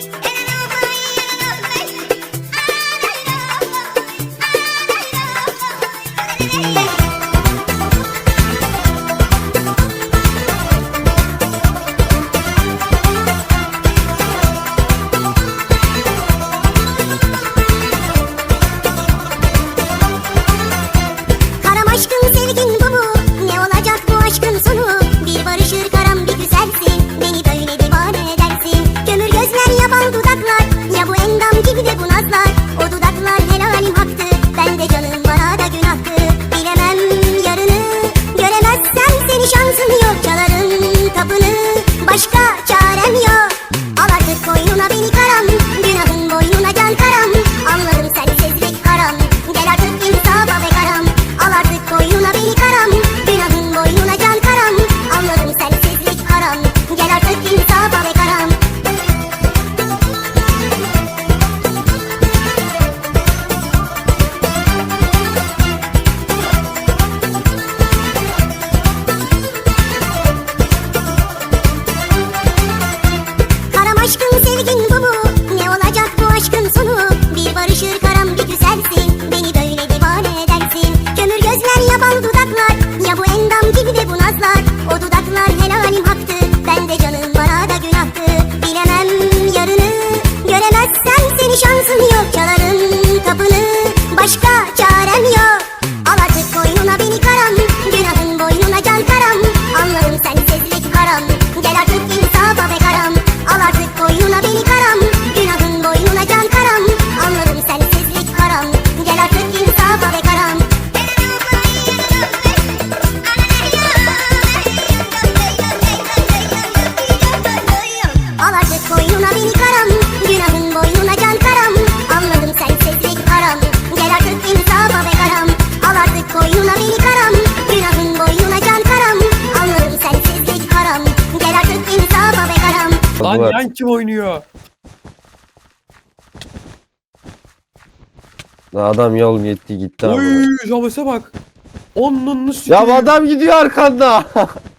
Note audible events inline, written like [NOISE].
¡Ah! Lan Fırat. yan kim oynuyor? Adam yol gitti gitti. Oy, ama. Javas'a bak. Onun nasıl? Ya adam gidiyor arkanda. [LAUGHS]